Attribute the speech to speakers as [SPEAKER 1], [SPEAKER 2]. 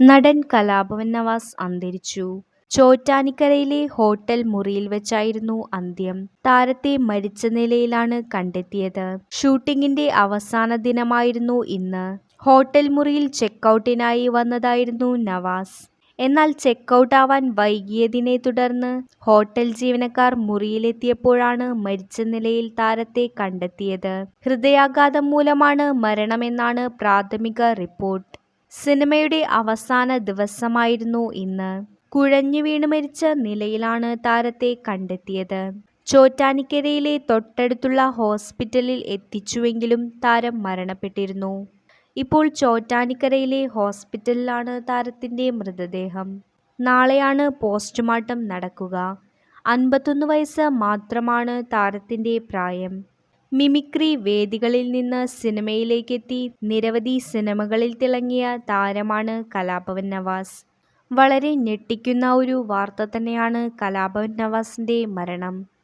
[SPEAKER 1] നടൻ കലാഭവൻ നവാസ് അന്തരിച്ചു. ചോറ്റാനിക്കരയിലെ ഹോട്ടൽ മുറിയിൽ വെച്ചായിരുന്നു അന്ത്യം. താരത്തെ മരിച്ച നിലയിലാണ് കണ്ടെത്തിയത്. ഷൂട്ടിങ്ങിന്റെ അവസാന ദിനമായിരുന്നു ഇന്ന്. ഹോട്ടൽ മുറിയിൽ ചെക്കൗട്ടിനായി വന്നതായിരുന്നു നവാസ്. എന്നാൽ ചെക്കൗട്ട് ആവാൻ വൈകിയതിനെ തുടർന്ന് ഹോട്ടൽ ജീവനക്കാർ മുറിയിലെത്തിയപ്പോഴാണ് മരിച്ച നിലയിൽ താരത്തെ കണ്ടെത്തിയത്. ഹൃദയാഘാതം മൂലമാണ് മരണമെന്നാണ് പ്രാഥമിക റിപ്പോർട്ട്. സിനിമയുടെ അവസാന ദിവസമായിരുന്നു ഇന്ന്. കുഴഞ്ഞു വീണു മരിച്ച നിലയിലാണ് താരത്തെ കണ്ടെത്തിയത്. ചോറ്റാനിക്കരയിലെ തൊട്ടടുത്തുള്ള ഹോസ്പിറ്റലിൽ എത്തിച്ചുവെങ്കിലും താരം മരണപ്പെട്ടിരുന്നു. ഇപ്പോൾ ചോറ്റാനിക്കരയിലെ ഹോസ്പിറ്റലിലാണ് താരത്തിന്റെ മൃതദേഹം. നാളെയാണ് പോസ്റ്റ്മോർട്ടം നടക്കുക. അൻപത്തൊന്ന് വയസ്സ് മാത്രമാണ് താരത്തിന്റെ പ്രായം. മിമിക്രി വേദികളിൽ നിന്ന് സിനിമയിലേക്കെത്തി നിരവധി സിനിമകളിൽ തിളങ്ങിയ താരമാണ് കലാഭവൻ നവാസ്. വളരെ ഞെട്ടിക്കുന്ന ഒരു വാർത്ത തന്നെയാണ് കലാഭവൻ നവാസിന്റെ മരണം.